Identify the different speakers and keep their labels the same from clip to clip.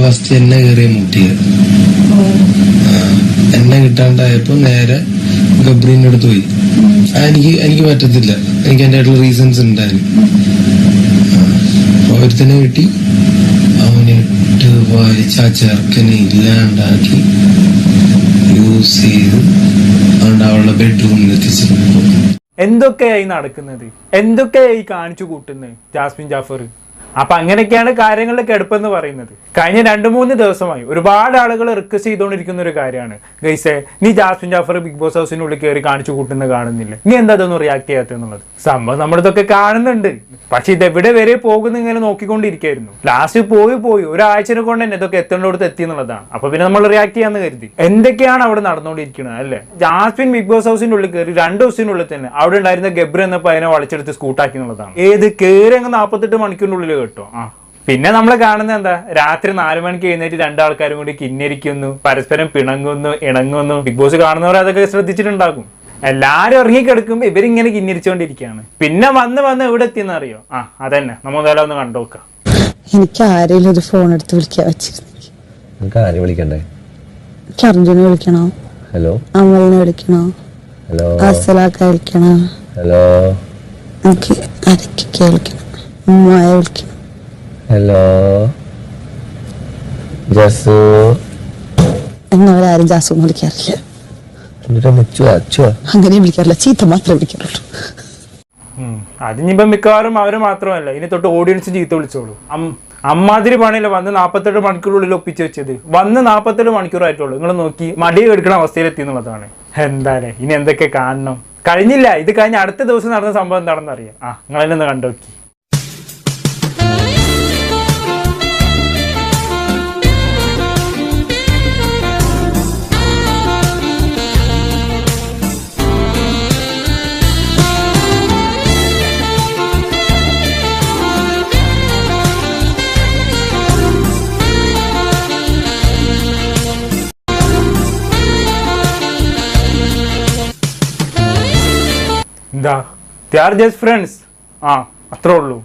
Speaker 1: ഇവൾ ഫസ്റ്റ് എന്നെ കയറിയ മുട്ടിയത് എന്നെ കിട്ടാണ്ടായപ്പോ നേരെ ഗബ്രീന്റെ അടുത്ത് പോയി. എനിക്ക് എനിക്ക് പറ്റത്തില്ല. എനിക്ക് എന്റെ ആയിട്ടുള്ള റീസൺസ് ഉണ്ടായിരുന്നു ഒരുത്തനെ കിട്ടി. അവനിട്ട് വായിച്ച ആ ചെറുക്കനെ ഇല്ലാണ്ടാക്കി യൂസ് ചെയ്ത് അതുകൊണ്ട് അവളുടെ ബെഡ്റൂമിൽ എത്തിച്ചു
Speaker 2: എന്തൊക്കെയായി നടക്കുന്നത്? എന്തൊക്കെയായി കാണിച്ചു കൂട്ടുന്നത്? ജാസ്മിൻ ജാഫർ. അപ്പൊ അങ്ങനെയൊക്കെയാണ് കാര്യങ്ങളുടെ കെടുപ്പെന്ന് പറയുന്നത്. കഴിഞ്ഞ രണ്ട് മൂന്ന് ദിവസമായി ഒരുപാട് ആളുകൾ റിക്വസ്റ്റ് ചെയ്തുകൊണ്ടിരിക്കുന്ന ഒരു കാര്യമാണ്. ഗൈസെ നീ ജാസ്മിൻ ജാഫർ ബിഗ് ബോസ് ഹൗസിനുള്ളിൽ കയറി കാണിച്ചു കൂട്ടുന്ന കാണുന്നില്ല. നീ എന്താ അതൊന്നും റിയാക്ട് ചെയ്യാത്ത എന്നുള്ളത്? സംഭവം നമ്മളിതൊക്കെ കാണുന്നുണ്ട്. പക്ഷെ ഇതെവിടെ വരെ പോകുന്ന ഇങ്ങനെ നോക്കിക്കൊണ്ടിരിക്കായിരുന്നു. ലാസ്റ്റ് പോയി പോയി. ഒരാഴ്ചനെ കൊണ്ട് തന്നെ ഇതൊക്കെ എത്തേണ്ടടുത്ത് എത്തി എന്നുള്ളതാണ്. അപ്പൊ പിന്നെ നമ്മൾ റിയാക്ട് ചെയ്യാന്ന് കരുതി. എന്തൊക്കെയാണ് അവിടെ നടന്നുകൊണ്ടിരിക്കുന്നത് അല്ലേ? ജാസ്മിൻ ബിഗ് ബോസ് ഹൗസിന്റെ ഉള്ളിൽ കയറി രണ്ട് ദിവസത്തിനുള്ളിൽ തന്നെ അവിടെ ഉണ്ടായിരുന്ന ഗബ്ര എന്ന പയ്യനെ വളച്ചെടുത്ത് സ്കൂട്ടാക്കി എന്നുള്ളതാണ്. ഏത് കയറി അങ്ങ് നാൽപ്പത്തെട്ട് മണിക്കൂറിനുള്ളിൽ കേട്ടോ. ആ. പിന്നെ നമ്മൾ കാണുന്നത് എന്താ? രാത്രി നാലു മണിക്ക് എഴുന്നേറ്റ് രണ്ടാൾക്കാരും കൂടി കിന്നരിക്കുന്നു പരസ്പരം പിണങ്ങുന്നു ഇണങ്ങുന്നു. ബിഗ് ബോസ് കാണുന്നവർ അതൊക്കെ ശ്രദ്ധിച്ചിട്ടുണ്ടാകും. എല്ലാരും ഇറങ്ങിക്കിടക്കുമ്പോ ഇവരിങ്ങനെ കിന്നിരിച്ചുകൊണ്ടിരിക്കുകയാണ് പിന്നെ വന്ന് വന്ന് എവിടെ എത്തിയെന്ന് അറിയോ? ആ അതന്നെ. നമ്മൾ എന്തായാലും ഒന്ന് കണ്ടോക്കാം
Speaker 3: എനിക്ക് ആരെങ്കിലും ഒരു ഫോൺ എടുത്ത് വിളിക്കാൻ വെച്ചിരുന്നു
Speaker 4: ആരെ വിളിക്കണ്ടേ?
Speaker 3: എനിക്ക് അർജുനെ വിളിക്കണോ?
Speaker 4: ഹലോ?
Speaker 3: അമലിനെ വിളിക്കണോ?
Speaker 4: ഹലോ?
Speaker 3: അസലാക്ക വിളിക്കണോ?
Speaker 4: ഹലോ?
Speaker 3: എനിക്ക് അരക്കൊക്കെ വിളിക്കണം. ഉമ്മയെ വിളിക്കണം.
Speaker 4: ഹലോ ജസു.
Speaker 3: എന്നവരാരും
Speaker 4: ജാസു എന്ന് വിളിക്കാറില്ല
Speaker 3: അങ്ങനെ വിളിക്കാറില്ല. ചീത്ത മാത്രമേ വിളിക്കാറുള്ളൂ.
Speaker 2: അതിനിപ്പം മിക്കവാറും അവർ മാത്രമല്ല. ഇനി തൊട്ട് ഓഡിയൻസ് ചീത്ത വിളിച്ചോളൂ. അമ്മാതിരി പണിയില്ല വന്ന് നാൽപ്പത്തെട്ട് മണിക്കൂറുള്ളിൽ ഒപ്പിച്ച് വെച്ചത്. വന്ന് നാൽപ്പത്തെട്ട് മണിക്കൂറായിട്ടുള്ളൂ. നിങ്ങൾ നോക്കി മടി എടുക്കണ അവസ്ഥയിലെത്തി എന്നുള്ളതാണ്. എന്താണ്? ഇനി എന്തൊക്കെ കാണണം? കഴിഞ്ഞില്ല. ഇത് കഴിഞ്ഞ അടുത്ത ദിവസം നടന്ന സംഭവം എന്താണെന്ന് അറിയാം. ആ നിങ്ങളെന്നെ ഒന്ന് കണ്ടോക്കി. എന്താ? ആർ ജസ്റ്റ് ഫ്രണ്ട്സ് ആ അത്രേ ഉള്ളൂ.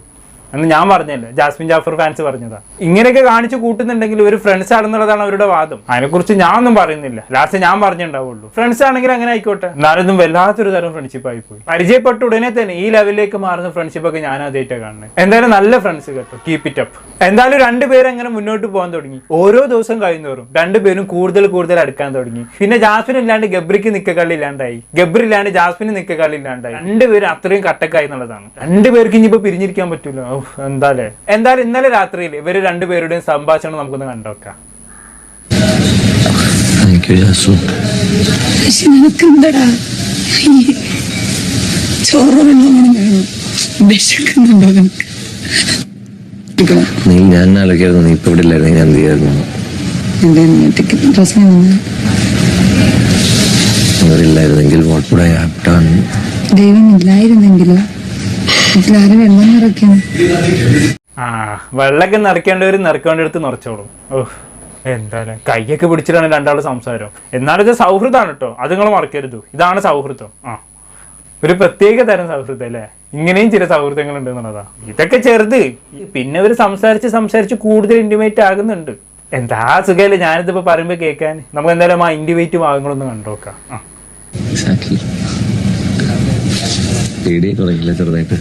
Speaker 2: എന്ന് ഞാൻ പറഞ്ഞല്ലേ ജാസ്മിൻ ജാഫർ ഫാൻസ് പറഞ്ഞതാ. ഇങ്ങനെയൊക്കെ കാണിച്ചു കൂട്ടുന്നുണ്ടെങ്കിൽ ഒരു ഫ്രണ്ട്സ് ആണെന്നുള്ളതാണ് അവരുടെ വാദം. അതിനെക്കുറിച്ച് ഞാനൊന്നും പറയുന്നില്ല. ലാസ്റ്റ് ഞാൻ പറഞ്ഞിട്ടുണ്ടാവുള്ളൂ. ഫ്രണ്ട്സ് ആണെങ്കിൽ അങ്ങനെ ആയിക്കോട്ടെ. എന്നാലൊന്നും വല്ലാത്തൊരു തരം ഫ്രണ്ട്ഷിപ്പ് ആയി പോയി പരിചയപ്പെട്ട ഉടനെ തന്നെ ഈ ലെവലിലേക്ക് മാറുന്ന ഫ്രണ്ട്ഷിപ്പ് ഒക്കെ ഞാൻ ആദ്യമായിട്ടാണ് കാണുന്നത് എന്തായാലും നല്ല ഫ്രണ്ട്സ് കേട്ടോ. കീപ് ഇറ്റ് അപ്പ് എന്തായാലും രണ്ടുപേരും അങ്ങനെ മുന്നോട്ട് പോകാൻ തുടങ്ങി. ഓരോ ദിവസം കഴിയുന്നവരും രണ്ടുപേരും കൂടുതൽ കൂടുതൽ അടുക്കാൻ തുടങ്ങി. പിന്നെ ജാസ്മിൻ ഇല്ലാണ്ട് ഗബ്രിക്ക് നിക്കക്കള്ളി ഇല്ലാണ്ടായി. ഗബ്രി ഇല്ലാണ്ട് ജാസ്മിന് നിക്കക്കള്ളി ഇല്ലാണ്ടായി. രണ്ടുപേരും അത്രയും കട്ടക്കായി എന്നുള്ളതാണ്. രണ്ടുപേർക്ക് ഇനിയിപ്പോ പിരിഞ്ഞിരിക്കാൻ പറ്റൂല. എന്തായാലും ഇന്നലെ രാത്രിയിൽ ഇവർ രണ്ടുപേരുടെയും സംഭാഷണം നമുക്കൊന്ന്
Speaker 5: ഈ ചോറ് വെള്ളം വേണം വിശക്കുന്നുണ്ടോ നിനക്ക്? എടുക്കണം.
Speaker 4: നീ ഞാൻ ആലോചിക്കായിരുന്നു നീ ഇപ്പൊ ഇവിടെ ഇല്ലായിരുന്നു ഞാൻ എന്ത് ചെയ്യായിരുന്നു?
Speaker 5: എന്താ നീ ടിക്കറ്റ് പ്രശ്നം വന്നത്
Speaker 4: അവരില്ലായിരുന്നെങ്കിൽ what would I have done
Speaker 5: ദൈവം ഇല്ലായിരുന്നെങ്കിലോ? ഇതിലാരും വെള്ളം നിറയ്ക്കണം
Speaker 2: ആ വെള്ളമൊക്കെ നിറയ്ക്കേണ്ടവർ നിറയ്ക്കേണ്ടടുത്ത് നിറച്ചോളും. ഓഹ് എന്തായാലും കൈയൊക്കെ പിടിച്ചിട്ടാണ് രണ്ടാൾ സംസാരം. എന്നാലും ഇത് സൗഹൃദമാണ് കേട്ടോ. അത് നിങ്ങൾ മറക്കരുത്. ഇതാണ് സൗഹൃദം. ആ ഒരു പ്രത്യേക തരം സൗഹൃദം അല്ലേ? ഇങ്ങനെയും ചില സൗഹൃദങ്ങൾ ഉണ്ട് എന്നുള്ളതാ. ഇതൊക്കെ ചെറുത്. പിന്നെ ഇവർ സംസാരിച്ച് സംസാരിച്ച് കൂടുതൽ ഇന്റിമേറ്റ് ആകുന്നുണ്ട്. എന്താ സുഖമല്ലേ ഞാനിതിപ്പോ പറയുമ്പോ കേൾക്കാൻ. നമുക്ക് എന്തായാലും ആ ഇന്റിമേറ്റ് ഭാഗങ്ങളൊന്ന് കണ്ടോക്കാം ആ.
Speaker 4: പേടിയെ തുടങ്ങില്ല ചെറുതായിട്ട്?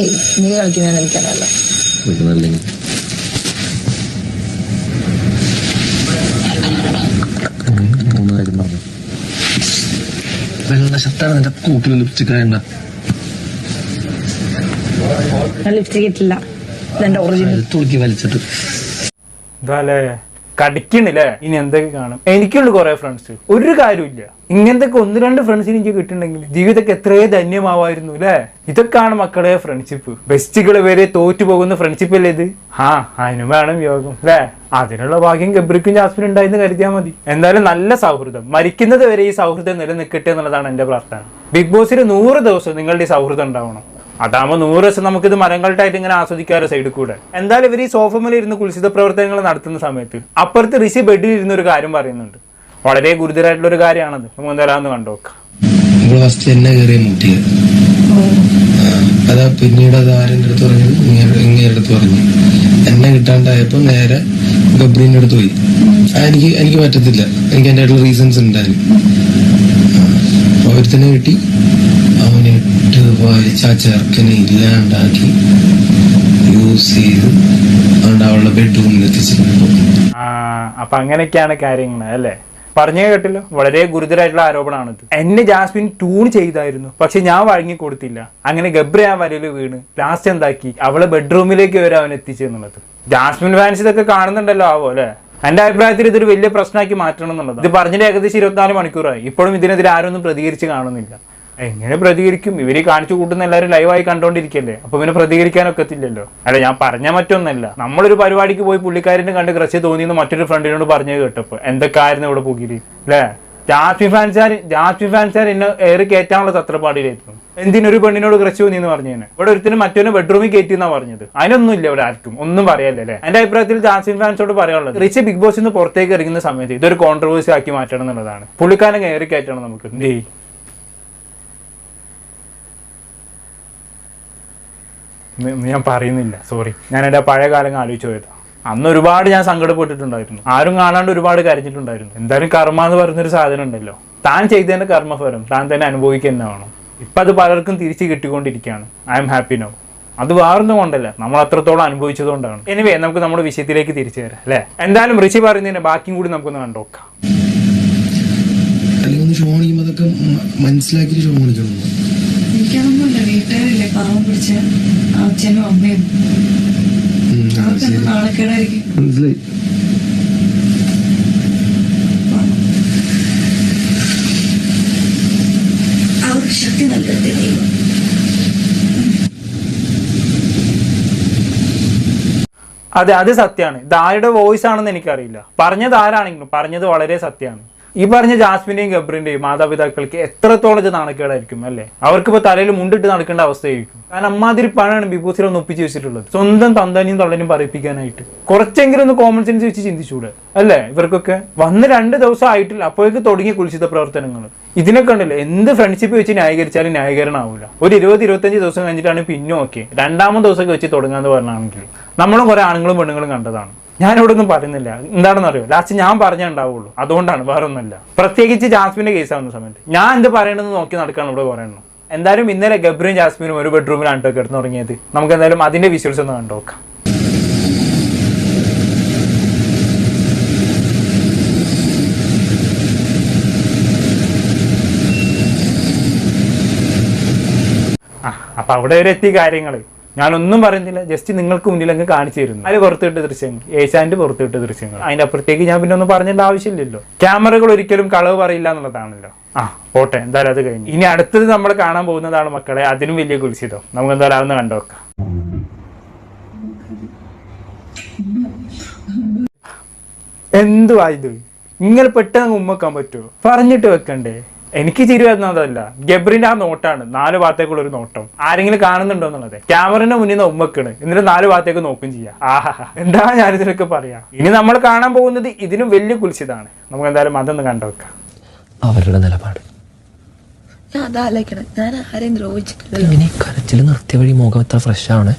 Speaker 5: ഏയ് നീ എനിക്കറിയാലോ.
Speaker 4: നിൽക്കുന്നല്ലെങ്കിൽ വെള്ള ഷർട്ടാണ് നിന്റെ കൂട്ടിൽ ലിപ്സ്റ്റിക് വേണ്ട
Speaker 5: ലിപ്സ്റ്റിക് ഇട്ടില്ല. ഒറിജിനൽ
Speaker 4: തുളുക്കി വലിച്ചിട്ട്.
Speaker 2: ഇതാലേ കടിക്കണില്ലേ? ഇനി എന്തൊക്കെ കാണും? എനിക്കുണ്ട് കുറെ ഫ്രണ്ട്സ് ഒരു കാര്യമില്ല ഇങ്ങനത്തെ ഒന്ന് രണ്ട് ഫ്രണ്ട്സിന് എനിക്ക് കിട്ടുന്നുണ്ടെങ്കിൽ ജീവിതമൊക്കെ എത്രയോ ധന്യമാവായിരുന്നു അല്ലേ ഇതൊക്കെയാണ് മക്കളെ ഫ്രണ്ട്ഷിപ്പ് ബെസ്റ്റുകൾ വരെ തോറ്റു പോകുന്ന ഫ്രണ്ട്ഷിപ്പ് അല്ലേ ഇത്? ആ അതിനും വേണം യോഗം അല്ലേ അതിനുള്ള ഭാഗ്യം ഗബ്രിക്കും ജാസ്മിനും ഉണ്ടായിരുന്നു കരുതിയാൽ മതി. എന്തായാലും നല്ല സൗഹൃദം. മരിക്കുന്നത് വരെ ഈ സൗഹൃദം നിലനിൽക്കട്ടെ എന്നുള്ളതാണ് എന്റെ പ്രാർത്ഥന. ബിഗ് ബോസിൽ നൂറ് ദിവസം നിങ്ങളുടെ ഈ സൗഹൃദം ഉണ്ടാവണം. അതാകുമ്പോൾ നൂറ് ദിവസം നമുക്കിത് മരങ്ങൾട്ടായിട്ട് ഇങ്ങനെ ആസ്വദിക്കാറ് സൈഡിൽ കൂടെ. എന്തായാലും ഇവർ ഈ സോഫമേൽ ഇരുന്ന് കുൽസിത പ്രവർത്തനങ്ങൾ നടത്തുന്ന സമയത്ത് അപ്പുറത്ത് ഋഷി ബെഡിൽ ഇരുന്ന ഒരു കാര്യം പറയുന്നുണ്ട്. വളരെ ഗുരുതരായിട്ടുള്ള ഒരു കാര്യമാണത്. നമുക്ക് എന്തായാലും
Speaker 1: കണ്ടുനോക്കാം എന്നെ അതാ പിന്നീട് അത് ആരെ അടുത്ത് പറഞ്ഞു ഇങ്ങേരുടെ അടുത്ത് പറഞ്ഞു. എന്നെ കിട്ടാണ്ടായപ്പോ നേരെ ഗബ്രീന്റെ അടുത്ത് പോയി. എനിക്ക് എനിക്ക് പറ്റത്തില്ല. എനിക്ക് എന്റെ ആയിട്ടുള്ള റീസൺസ് ഉണ്ടായിരുന്നു. ഒരുത്തനെ കിട്ടി. അവനെ ഇട്ട് വായിച്ച് ആ ചെറുക്കനെ ഇല്ലാണ്ടാക്കി യൂസ് ചെയ്ത് അതുകൊണ്ട് അവളുടെ ബെഡ്റൂമിൽ എത്തിച്ചിട്ടുണ്ട്.
Speaker 2: അപ്പൊ അങ്ങനെയൊക്കെയാണ് കാര്യങ്ങൾ അല്ലേ? പറഞ്ഞേ കേട്ടില്ല. വളരെ ഗുരുതരമായിട്ടുള്ള ആരോപണമാണിത് എന്നെ ജാസ്മിൻ ട്യൂൺ ചെയ്തായിരുന്നു പക്ഷെ ഞാൻ വഴങ്ങി കൊടുത്തില്ല അങ്ങനെ ഗബ്രി ആ വരയിൽ വീണ്. ലാസ്റ്റ് എന്താക്കി? അവളെ ബെഡ്റൂമിലേക്ക് വരെ അവൻ എത്തിച്ചു എന്നുള്ളത് ജാസ്മിൻ ഫാൻസ് ഇതൊക്കെ കാണുന്നുണ്ടല്ലോ ആവോ അല്ലേ? എന്റെ അഭിപ്രായത്തിൽ ഇതൊരു വലിയ പ്രശ്നമാക്കി മാറ്റണം എന്നുള്ളത് ഇത് പറഞ്ഞിട്ട് ഏകദേശം ഇരുപത്തിനാല് മണിക്കൂറായി. ഇപ്പോഴും ഇതിനെതിരെ ആരും ഒന്നും പ്രതികരിച്ച് കാണുന്നില്ല. എങ്ങനെ പ്രതികരിക്കും? ഇവർ കാണിച്ചു കൂട്ടുന്ന എല്ലാവരും ലൈവായി കണ്ടോണ്ടിരിക്കല്ലേ? അപ്പൊ പിന്നെ പ്രതികരിക്കാനൊക്കത്തില്ലല്ലോ അല്ല ഞാൻ പറഞ്ഞ മറ്റൊന്നല്ല. നമ്മളൊരു പരിപാടിക്ക് പോയി പുള്ളിക്കാരനെ കണ്ട് ക്രഷ് തോന്നിയെന്ന് മറ്റൊരു ഫ്രണ്ടിനോട് പറഞ്ഞു കേട്ടപ്പോ എന്തൊക്കെയായിരുന്നു ഇവിടെ പുകിരി അല്ലേ? ജാസ്മി ഫാൻസാർ ജാസ്മി ഫാൻസാർ എന്നെ ഏറി കയറ്റാനുള്ള തത്രപ്പാടിയിലായിരുന്നു എന്തിനൊരു പെണ്ണിനോട് ക്രഷ് തോന്നി എന്ന് പറഞ്ഞു തന്നെ ഇവിടെ ഒരുത്തിന് മറ്റൊന്ന് ബെഡ്റൂമിൽ കയറ്റി എന്നാ പറഞ്ഞത്. അതിനൊന്നും ഇല്ല ഇവിടെ ആർക്കും. ഒന്നും പറയാല്ലേ എന്റെ അഭിപ്രായത്തിൽ ജാൻസിൻ ഫാൻസോട് പറയാനുള്ളത് റിച്ച് ബിഗ് ബോസ് നിന്ന് പുറത്തേക്ക് ഇറങ്ങുന്ന സമയത്ത് ഇതൊരു കോൺട്രവേഴ്സി ആക്കി മാറ്റണം എന്നുള്ളതാണ്. പുള്ളിക്കാരനെ കയറി കയറ്റണം നമുക്ക്. ഞാൻ പറയുന്നില്ല സോറി ഞാൻ എന്റെ പഴയ കാലങ്ങൾ ആലോചിച്ച് പോയതാ. അന്ന് ഒരുപാട് ഞാൻ സങ്കടപ്പെട്ടിട്ടുണ്ടായിരുന്നു. ആരും കാണാണ്ട് ഒരുപാട് കരഞ്ഞിട്ടുണ്ടായിരുന്നു. എന്തായാലും കർമ്മ എന്ന് പറയുന്നൊരു സാധനം ഉണ്ടല്ലോ. താൻ ചെയ്തതിന്റെ കർമ്മഫലം താൻ തന്നെ അനുഭവിക്കുക വേണം. ഇപ്പം അത് പലർക്കും തിരിച്ച് കിട്ടിക്കൊണ്ടിരിക്കുകയാണ്. ഐ എം ഹാപ്പി നോ അത് വേറൊന്നും കൊണ്ടല്ല. നമ്മൾ അത്രത്തോളം അനുഭവിച്ചതുകൊണ്ടാണ് എനിവേ നമുക്ക് നമ്മുടെ വിഷയത്തിലേക്ക് തിരിച്ചു വരാം അല്ലേ? എന്തായാലും ഋഷി പറയുന്നതിന് ബാക്കിയും കൂടി നമുക്കൊന്ന് കണ്ടോക്കാം
Speaker 1: അല്ലെങ്കിൽ ഒന്ന് ഷോ കാണിക്കുമ്പോൾ അതൊക്കെ മനസ്സിലാക്കിയിട്ട് ഷോ കാണിക്കണം
Speaker 6: എനിക്കതൊന്നുമില്ല. വീട്ടുകാരില്ലേ? പാവം പിടിച്ച അച്ഛനും അമ്മയും.
Speaker 1: ഉം, ആ,
Speaker 6: അവർക്ക്
Speaker 1: ശരി. മനസ്സിലായി.
Speaker 2: അതെ അത് സത്യമാണ് ഇത് ആരുടെ വോയിസ് ആണെന്ന് എനിക്കറിയില്ല. പറഞ്ഞത് ആരാണെങ്കിലും പറഞ്ഞത് വളരെ സത്യമാണ് ഈ പറഞ്ഞ ജാസ്മിന്റെയും ഗബ്രിന്റെയും മാതാപിതാക്കൾക്ക് എത്രത്തോളം ഇത് നാണക്കേടായിരിക്കും അല്ലേ? അവർക്ക് ഇപ്പൊ തലയിൽ മുണ്ടിട്ട് നടക്കേണ്ട അവസ്ഥയായിരിക്കും. കാരണം അമ്മാതിരി പണമാണ് ബിബൂസിൽ ബോസിൽ ഒന്ന് ഒപ്പിച്ച് വെച്ചിട്ടുള്ളത്. സ്വന്തം തന്തനെയും തള്ളനെയും പറയിപ്പിക്കാനായിട്ട്. കുറച്ചെങ്കിലും ഒന്ന് കോമൺ സെൻസ് വെച്ച് ചിന്തിച്ചൂടെ അല്ലേ? ഇവർക്കൊക്കെ വന്ന് രണ്ട് ദിവസം ആയിട്ടില്ല. അപ്പോഴേക്ക് തുടങ്ങി കുളിച്ചിത പ്രവർത്തനങ്ങൾ ഇതിനൊക്കെ ഉണ്ടല്ലോ എന്ത് ഫ്രണ്ട്ഷിപ്പ് വെച്ച് ന്യായീകരിച്ചാലും ന്യായീകരണമാവില്ല ഒരു ഇരുപത് ഇരുപത്തഞ്ച് ദിവസം കഴിഞ്ഞിട്ടാണ് പിന്നെ ഓക്കെ രണ്ടാമത് ദിവസമൊക്കെ വെച്ച് തുടങ്ങാന്ന് പറഞ്ഞാണെങ്കിൽ നമ്മളും കുറെ ആണുങ്ങളും പെണ്ണുങ്ങളും കണ്ടതാണ്. ഞാൻ ഒന്നും പറയുന്നില്ല. എന്താണെന്ന് അറിയോ ലാസ്റ്റ് ഞാൻ പറഞ്ഞേ ഉണ്ടാവുള്ളൂ. അതുകൊണ്ടാണ് വേറെ ഒന്നുമില്ല പ്രത്യേകിച്ച് ജാസ്മിന്റെ കേസ് ആവുന്ന സമയത്ത്. ഞാൻ എന്ത് പറയണമെന്ന് നോക്കി നടക്കാണ് ഇവിടെ പറയണം എന്തായാലും ഇന്നലെ ഗബ്രിയും ജാസ്മിനും ഒരു ബെഡ്റൂമിലാണ് കേട്ടോ കിടന്നു തുടങ്ങിയത് നമുക്ക് എന്തായാലും അതിന്റെ വിഷ്വൽസ് ഒന്ന് കണ്ടോക്കാം ആ അപ്പൊ അവിടെ വരെ എത്തി കാര്യങ്ങൾ ഞാനൊന്നും പറയുന്നില്ല ജസ്റ്റ് നിങ്ങൾക്ക് മുന്നിൽ അങ്ങ് കാണിച്ചു തരുന്നു. അതിൽ പുറത്തുവിട്ട ദൃശ്യങ്ങൾ ഏഷ്യാന്റെ പുറത്തുവിട്ട ദൃശ്യങ്ങൾ. അതിന്റെ അപ്പുറത്തേക്ക് ഞാൻ പിന്നെ ഒന്നും പറഞ്ഞേണ്ട ആവശ്യമില്ലല്ലോ. ക്യാമറകൾ ഒരിക്കലും കളവ് പറയില്ല എന്നുള്ളതാണല്ലോ. ആ പോട്ടെ എന്തായാലും അത് കഴിഞ്ഞു. ഇനി അടുത്തത് നമ്മൾ കാണാൻ പോകുന്നതാണ് മക്കളെ അതിനും വലിയ കുളിച്ചിതോ നമുക്ക് എന്തായാലും അതൊന്ന് കണ്ടുവെക്കാം എന്തുവാ ഇത്? ഇങ്ങനെ പെട്ടെന്ന് ഉമ്മക്കാൻ പറ്റുമോ പറഞ്ഞിട്ട് വെക്കണ്ടേ? എനിക്ക് ചിരി വരുന്നതല്ല ഗബ്രിന്റെ ആ നോട്ടാണ്. നാല് ഭാഗത്തേക്കുള്ള ഒരു നോട്ടം. ആരെങ്കിലും കാണുന്നുണ്ടോ എന്നുള്ളത്? ക്യാമറന്റെ മുന്നിൽ നിന്ന് ഉമ്മക്കണ്. എന്നിട്ട് നാല് ഭാഗത്തേക്ക് നോക്കും ചെയ്യാം. ആഹാ എന്താ ഞാനിതിനൊക്കെ പറയാ? ഇനി നമ്മൾ കാണാൻ പോകുന്നത് ഇതിനും വലിയ കുലിച്ചതാണ് നമുക്ക് എന്തായാലും അതൊന്ന് കണ്ടുവെക്കാം
Speaker 4: അവരുടെ നിലപാട്.
Speaker 5: ഞാൻ അതാലോചിക്കണം ഞാൻ ആരെയും ദ്രോഹിച്ചിട്ടില്ല.
Speaker 4: ഇങ്ങനെ കരച്ചിൽ നിർത്തിയ വഴി മുഖം എത്ര ഫ്രഷ് ആണ്.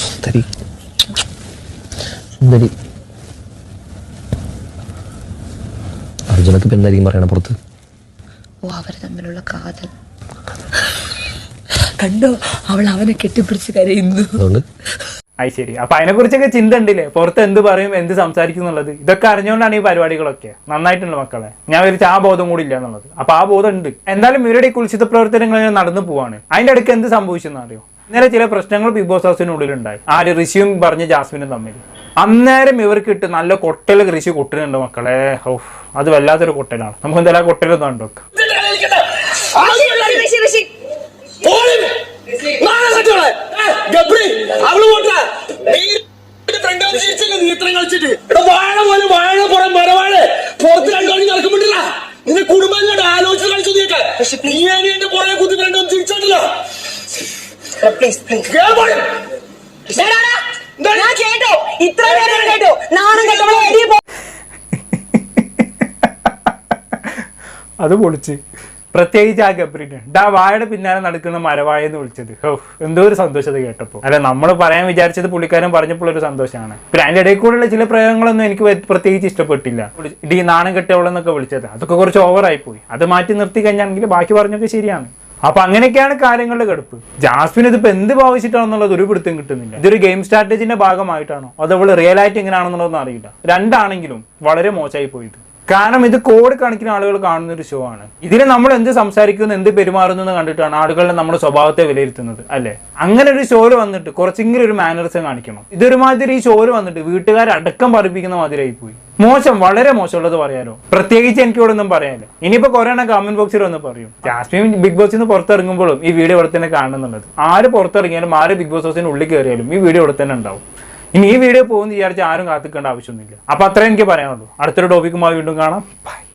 Speaker 4: സുന്ദരി. സുന്ദരി. അർജുനക്ക് ഇപ്പൊ എന്തായിരിക്കും പറയണ പുറത്ത്?
Speaker 5: ഓ അവർ തമ്മിലുള്ള കാതൽ. കണ്ടോ? അവൾ അവനെ കെട്ടിപ്പിടിച്ച് കരയുന്നു.
Speaker 2: അത് ശരി. അപ്പൊ അതിനെ കുറിച്ചൊക്കെ ചിന്ത ഉണ്ടല്ലേ? പുറത്ത് എന്ത് പറയും എന്ത് സംസാരിക്കും എന്നുള്ളത്. ഇതൊക്കെ അറിഞ്ഞുകൊണ്ടാണ് ഈ പരിപാടികളൊക്കെ. നന്നായിട്ടുള്ള മക്കളെ. ഞാൻ വിചാരിച്ച ആ ബോധം കൂടി ഇല്ല എന്നുള്ളത്. അപ്പൊ ആ ബോധം ഉണ്ട്. എന്തായാലും ഇവരുടെ ഈ കുളിച്ചിത പ്രവർത്തനങ്ങൾ നടന്നു പോവാണ്. അതിന്റെ അടുക്ക് എന്ത് സംഭവിച്ചെന്ന് അറിയോ? ഇന്നലെ ചില പ്രശ്നങ്ങൾ ബിഗ് ബോസ് ഹൗസിനുള്ളിലുണ്ടായി ആര്? ഋഷിയും പറഞ്ഞ ജാസ്മിനും തമ്മിൽ. അന്നേരം ഇവർക്ക് ഇട്ട് നല്ല കൊട്ടൽ ഋഷി കൊട്ടിനുണ്ട് മക്കളെ. ഓ അത് വല്ലാത്തൊരു കൊട്ടലാണ്. നമുക്ക് എന്തായാലും ആ കൊട്ടലൊന്നും കണ്ടുവെക്കാം
Speaker 7: അവൾ പോട്ടാ ഫ്രണ്ട് തിരിച്ചില്ല നീ ഇത്രയും കളിച്ചിട്ട് എടാ വാഴ പോലെ വാഴ പുറം മരവാഴ പുറത്ത് രണ്ടോണി നടക്കുമ്പോട്ടില്ല നിന്റെ കുടുംബം ഇങ്ങോട്ട് ആലോചിച്ച് കളിച്ചു നീട്ടെ നീ ഞാൻ എന്റെ പുറകെ കുത്തി ഫ്രണ്ട് തിരിച്ചോട്ടില്ല
Speaker 5: ഞാൻ കേട്ടോ ഇത്ര നേരം കേട്ടോ നാണം കെട്ടവളെ
Speaker 2: അത് പൊളിച്ച്. പ്രത്യേകിച്ച് ആ ഗബ്രിന്. ഡാ വാഴയുടെ പിന്നാലെ നടക്കുന്ന മരവാഴ എന്ന് വിളിച്ചത്. ഓ എന്തോ ഒരു സന്തോഷത കേട്ടപ്പോൾ അല്ല നമ്മൾ പറയാൻ വിചാരിച്ചത് പുള്ളിക്കാരൻ പറഞ്ഞപ്പോൾ ഒരു സന്തോഷമാണ്. പിന്നെ അതിന്റെ ഇടയിൽ കൂടെയുള്ള ചില പ്രയോഗങ്ങളൊന്നും എനിക്ക് പ്രത്യേകിച്ച് ഇഷ്ടപ്പെട്ടില്ല. ഡി ഇടി നാണം കെട്ടവളെന്നൊക്കെ വിളിച്ചത്. അതൊക്കെ കുറച്ച് ഓവറായി പോയി. അത് മാറ്റി നിർത്തി കഴിഞ്ഞാണെങ്കിൽ ബാക്കി പറഞ്ഞൊക്കെ ശരിയാണ്. അപ്പൊ അങ്ങനെയൊക്കെയാണ് കാര്യങ്ങളുടെ കിടപ്പ്. ജാസ്മിൻ ഇതിപ്പോ എന്ത് ഭാവിച്ചിട്ടാണെന്നുള്ളത് ഒരു പിടുത്തം കിട്ടുന്നില്ല. ഇതൊരു ഗെയിം സ്ട്രാറ്റജിന്റെ ഭാഗമായിട്ടാണോ? അതോ അവൾ റിയൽ ആയിട്ട് എങ്ങനെയാണെന്നുള്ളതൊന്നും അറിയില്ല. രണ്ടാണെങ്കിലും വളരെ മോശമായി പോയത്. കാരണം ഇത് കോടിക്കണക്കിന് ആളുകൾ കാണുന്ന ഒരു ഷോ ആണ്. ഇതിൽ നമ്മൾ എന്ത് സംസാരിക്കുന്നു എന്ത് പെരുമാറുന്നു എന്ന് കണ്ടിട്ടാണ് ആളുകളുടെ നമ്മുടെ സ്വഭാവത്തെ വിലയിരുത്തുന്നത് അല്ലേ? അങ്ങനെ ഒരു ഷോയിൽ വന്നിട്ട് കുറച്ചെങ്കിലും ഒരു മാനേഴ്സ് കാണിക്കണം. ഇതൊരുമാതിരി ഈ ഷോയിൽ വന്നിട്ട് വീട്ടുകാരടക്കം പറിപ്പിക്കുന്ന മാതിരി മാതിരിയായി പോയി മോശം വളരെ മോശമുള്ളത് പറയാലോ. പ്രത്യേകിച്ച് എനിക്ക് ഇവിടെ ഒന്നും പറയാനില്ല. ഇനിയിപ്പോ കുറെ എണ്ണം കമന്റ് ബോക്സിൽ ഒന്ന് പറയും. ജാസ്മിൻ ബിഗ് ബോസിൽ നിന്ന് പുറത്തിറങ്ങുമ്പോഴും ഈ വീഡിയോ ഇവിടെ തന്നെ കാണുന്നുള്ളത്. ആര് പുറത്തിറങ്ങിയാലും ആര് ബിഗ് ബോസ് ഹൗസിന് ഉള്ളിൽ കയറിയാലും ഈ വീഡിയോ ഇവിടെ തന്നെ ഉണ്ടാവും. ഇനി ഈ വീഡിയോ പോകുന്ന വിചാരിച്ച് ആരും കാത്തിക്കേണ്ട ആവശ്യമൊന്നുമില്ല. അപ്പൊ അത്രേ എനിക്ക് പറയാനുള്ളൂ. അടുത്തൊരു ടോപ്പിക്കുമായി വീണ്ടും കാണാം. ബൈ